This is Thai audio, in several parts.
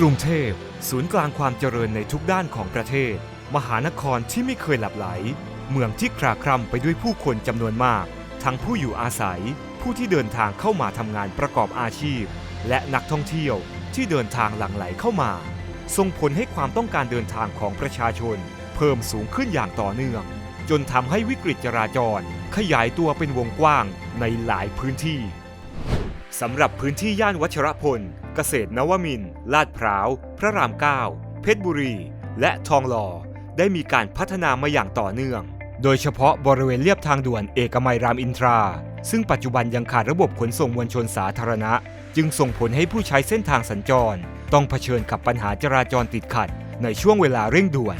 กรุงเทพ ศูนย์กลางความเจริญในทุกด้านของประเทศ มหานครที่ไม่เคยหลับไหล เมืองที่คราคร่ำไปด้วยผู้คนจำนวนมาก ทั้งผู้อยู่อาศัย ผู้ที่เดินทางเข้ามาทำงานประกอบอาชีพ และนักท่องเที่ยวที่เดินทางหลั่งไหลเข้ามา ส่งผลให้ความต้องการเดินทางของประชาชน เพิ่มสูงขึ้นอย่างต่อเนื่อง จนทำให้วิกฤตจราจร ขยายตัวเป็นวงกว้างในหลายพื้นที่ สำหรับพื้นที่ย่านวัชรพล เกษตรนวมิน ลาดพร้าว พระราม9เพชรบุรี และทองหล่อได้มีการพัฒนามาอย่างต่อเนื่อง โดยเฉพาะบริเวณเลียบทางด่วนเอกมัยรามอินทรา ซึ่งปัจจุบันยังขาดระบบขนส่งมวลชนสาธารณะ จึงส่งผลให้ผู้ใช้เส้นทางสัญจร ต้องเผชิญกับปัญหาจราจรติดขัด ในช่วงเวลาเร่งด่วน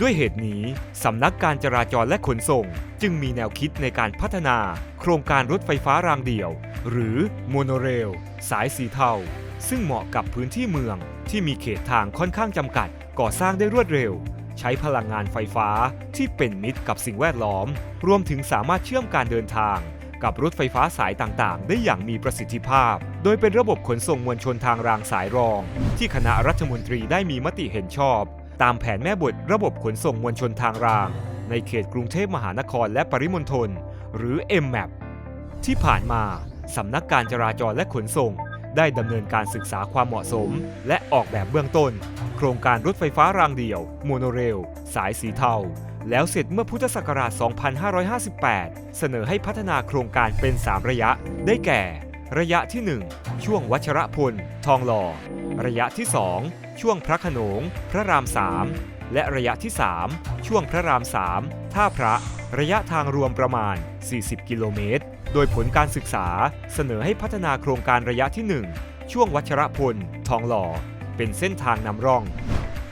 ด้วยเหตุนี้ สำนักการจราจรและขนส่ง จึงมีแนวคิดในการพัฒนา โครงการรถไฟฟ้ารางเดี่ยว หรือโมโนเรล สายสีเทา ซึ่งเหมาะกับพื้นที่เมืองที่มีเขตทางค่อนข้างจำกัด ก่อสร้างได้รวดเร็ว ใช้พลังงานไฟฟ้าที่เป็นมิตรกับสิ่งแวดล้อม รวมถึงสามารถเชื่อมการเดินทาง กับรถไฟฟ้าสายต่างๆ ได้อย่างมีประสิทธิภาพ โดยเป็นระบบขนส่งมวลชนทางรางสายรอง ที่คณะรัฐมนตรีได้มีมติเห็นชอบ ตามแผนแม่บทระบบขนส่งมวลชนทางราง ในเขตกรุงเทพมหานครและปริมณฑลหรือ MMAP ที่ผ่านมา สำนักการจราจรและขนส่ง ได้ดำเนินการศึกษาความเหมาะสม และออกแบบเบื้องต้น โครงการรถไฟฟ้ารางเดี่ยว โมโนเรล สายสีเทา แล้วเสร็จเมื่อพุทธศักราช 2558 เสนอให้พัฒนาโครงการเป็น 3 ระยะ ได้แก่ ระยะที่ 1 ช่วงวัชรพล ทองหล่อ ระยะที่ 2 ช่วงพระขนง พระราม 3 และระยะที่ 3 ช่วงพระราม 3 ท่าพระ ระยะทางรวมประมาณ 40 กิโลเมตร โดยผลการศึกษาเสนอให้พัฒนาโครงการระยะที่ 1 ช่วงวัชรพล ทองหล่อ เป็นเส้นทางนำร่อง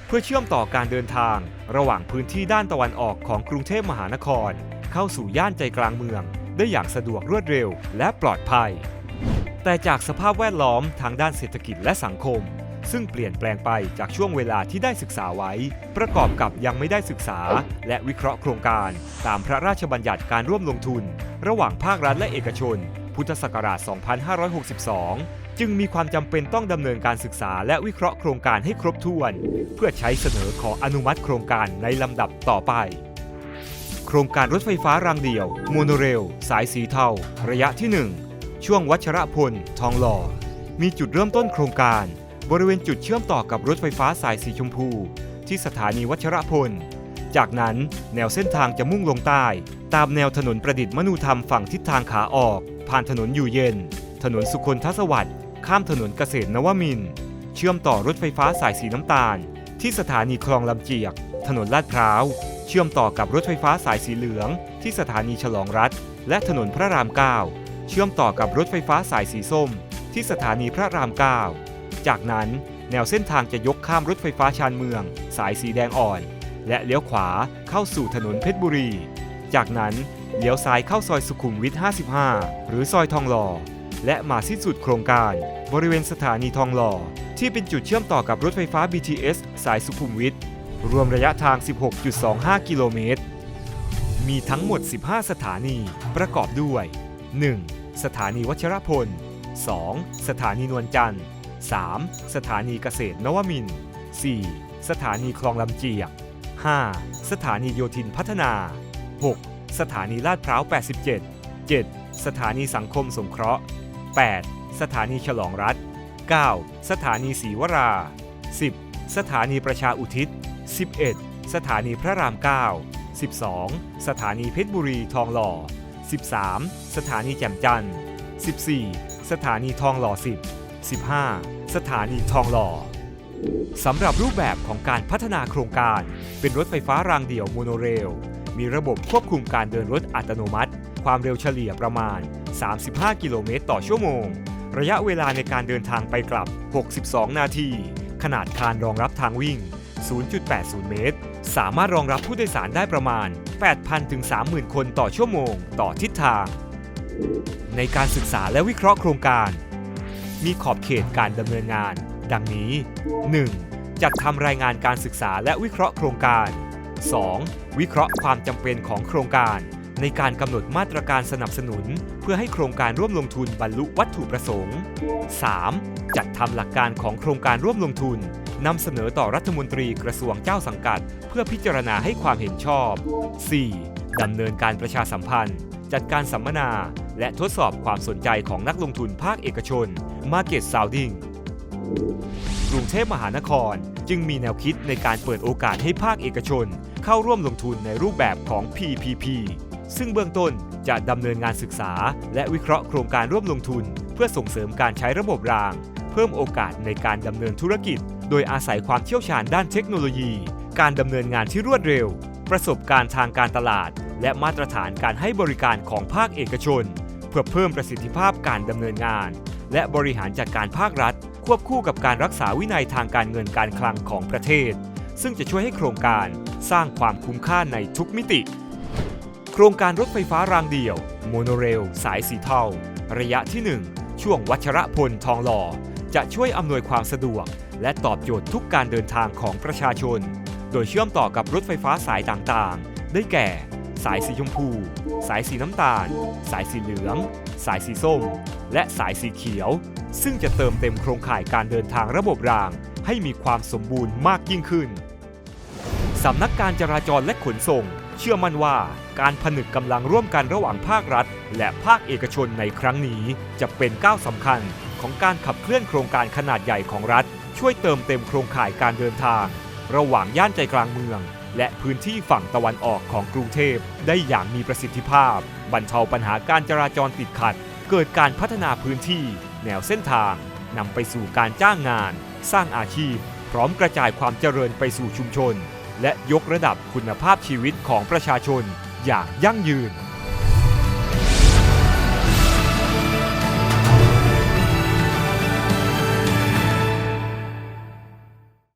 เพื่อเชื่อมต่อการเดินทาง ระหว่างพื้นที่ด้านตะวันออกของกรุงเทพมหานคร เข้าสู่ย่านใจกลางเมือง ได้อย่างสะดวกรวดเร็วและปลอดภัย แต่จากสภาพแวดล้อมทางด้านเศรษฐกิจและสังคม ซึ่งเปลี่ยนแปลงไปจากช่วงเวลาที่ได้ศึกษาไว้ ประกอบกับยังไม่ได้ศึกษา และวิเคราะห์โครงการ ตามพระราชบัญญัติการร่วมลงทุน ระหว่างภาครัฐและเอกชน พุทธศักราช 2562 จึงมีความจำเป็นต้องดำเนินการศึกษาและวิเคราะห์โครงการให้ครบถ้วน เพื่อใช้เสนอขออนุมัติโครงการในลำดับต่อไปโครงการรถไฟฟ้ารางเดี่ยวโมโนเรล สายสีเทา ระยะที่ 1 ช่วงวัชรพล ทองหล่อ มีจุดเริ่มต้นโครงการ บริเวณจุดเชื่อมต่อกับรถไฟฟ้าสายสีชมพู ที่สถานีวัชรพล จากนั้นแนวเส้นทางจะมุ่งลงใต้ ตามแนวถนนประดิษฐ์มนุธรรมฝั่งทิศทางขาออก ผ่านถนนอยู่เย็น ถนนสุคนทศวรรษข้ามถนนเกษตรนวมิน เชื่อมต่อรถไฟฟ้าสายสีน้ำตาล ที่สถานีคลองลำเจียก ถนนลาดพร้าว เชื่อมต่อกับรถไฟฟ้าสายสีเหลือง ที่สถานีฉลองรัฐ และถนนพระราม9เชื่อมต่อกับรถไฟฟ้าสายสีส้ม ที่สถานีพระราม9 จากนั้นแนวเส้นทางจะยกข้ามรถไฟฟ้าชานเมือง สายสีแดงอ่อน และเลี้ยวขวาเข้าสู่ถนนเพชรบุรี จากนั้นเลี้ยวซ้ายเข้าซอยสุขุมวิท 55 หรือซอยทองหล่อ และมาสิ้นสุดโครงการ บริเวณสถานีทองหล่อ ที่เป็นจุดเชื่อมต่อกับรถไฟฟ้า BTS สายสุขุมวิทรวมระยะทาง 16.25 กิโลเมตร มีทั้งหมด 15 สถานีประกอบด้วย 1. สถานีวัชรพล 2. สถานีนวลจันทร์ 3. สถานีเกษตรนวมินทร์ 4. สถานีคลองลำเจียก 5. สถานีโยธินพัฒนา 6. สถานีลาดพร้าว 87 7. สถานีสังคมสงเคราะห์ 8. สถานีฉลองรัฐ 9. สถานีศรีวรา 10. สถานีประชาอุทิศ 11. สถานีพระราม 9 12. สถานีเพชรบุรีทองหล่อ 13. สถานีแจ่มจันทร์ 14. สถานีทองหล่อ10 15. สถานีทองหล่อสำหรับรูปแบบของการพัฒนาโครงการ เป็นรถไฟฟ้ารางเดี่ยวโมโนเรล มีระบบควบคุมการเดินรถอัตโนมัติ ความเร็วเฉลี่ยประมาณ 35 กิโลเมตรต่อชั่วโมง ระยะเวลาในการเดินทางไปกลับ 62 นาที ขนาดคานรองรับทางวิ่ง 0.80 เมตร สามารถรองรับผู้โดยสารได้ประมาณ 8,000 ถึง 30,000 คนต่อชั่วโมง ต่อทิศทาง ในการศึกษาและวิเคราะห์โครงการ มีขอบเขตการดำเนินงาน ดังนี้ 1. จัดทำรายงานการศึกษาและวิเคราะห์โครงการ 2. วิเคราะห์ความจำเป็นของโครงการ ในการกำหนดมาตรการสนับสนุน เพื่อให้โครงการร่วมลงทุนบรรลุวัตถุประสงค์ 3. จัดทำหลักการของโครงการร่วมลงทุนนำเสนอต่อรัฐมนตรีกระทรวงเจ้าสังกัด เพื่อพิจารณาให้ความเห็นชอบ 4. ดำเนินการประชาสัมพันธ์ จัดการสัมมนา และทดสอบความสนใจของนักลงทุนภาคเอกชน Market Sounding กรุงเทพมหานครจึงมีแนวคิดในการเปิดโอกาสให้ภาคเอกชน เข้าร่วมลงทุนในรูปแบบของ PPP ซึ่งเบื้องต้นจะดำเนินงานศึกษา และวิเคราะห์โครงการร่วมลงทุน เพื่อส่งเสริมการใช้ระบบราง เพิ่มโอกาสในการดำเนินธุรกิจ โดยอาศัยความเชี่ยวชาญด้านเทคโนโลยี การดำเนินงานที่รวดเร็ว ประสบการณ์ทางการตลาด และมาตรฐานการให้บริการของภาคเอกชน เพื่อเพิ่มประสิทธิภาพการดำเนินงาน และบริหารจัดการภาครัฐ ควบคู่กับการรักษาวินัยทางการเงินการคลังของประเทศ ซึ่งจะช่วยให้โครงการสร้างความคุ้มค่าในทุกมิติ โครงการรถไฟฟ้ารางเดี่ยว โมโนเรล สายสีเทาระยะที่ 1 ช่วงวัชระพลทองหล่อ จะช่วยอำนวยความสะดวก และตอบโจทย์ทุกการเดินทางของประชาชน โดยเชื่อมต่อกับรถไฟฟ้าสายต่างๆ ได้แก่ สายสีชมพู สายสีน้ำตาล สายสีเหลือง สายสีส้ม และสายสีเขียว ซึ่งจะเติมเต็มโครงข่ายการเดินทางระบบราง ให้มีความสมบูรณ์มากยิ่งขึ้นสำนักการจราจรและขนส่ง เชื่อมั่นว่าการผนึกกำลังร่วมกันระหว่างภาครัฐ และภาคเอกชนในครั้งนี้ จะเป็นก้าวสำคัญของการขับเคลื่อนโครงการขนาดใหญ่ของรัฐ ช่วยเติมเต็มโครงข่ายการเดินทาง ระหว่างย่านใจกลางเมือง และพื้นที่ฝั่งตะวันออกของกรุงเทพได้อย่างมีประสิทธิภาพ บรรเทาปัญหาการจราจรติดขัด เกิดการพัฒนาพื้นที่ แนวเส้นทางนำไปสู่การจ้างงาน สร้างอาชีพ พร้อมกระจายความเจริญไปสู่ชุมชน และยกระดับคุณภาพชีวิตของประชาชนอย่างยั่งยืน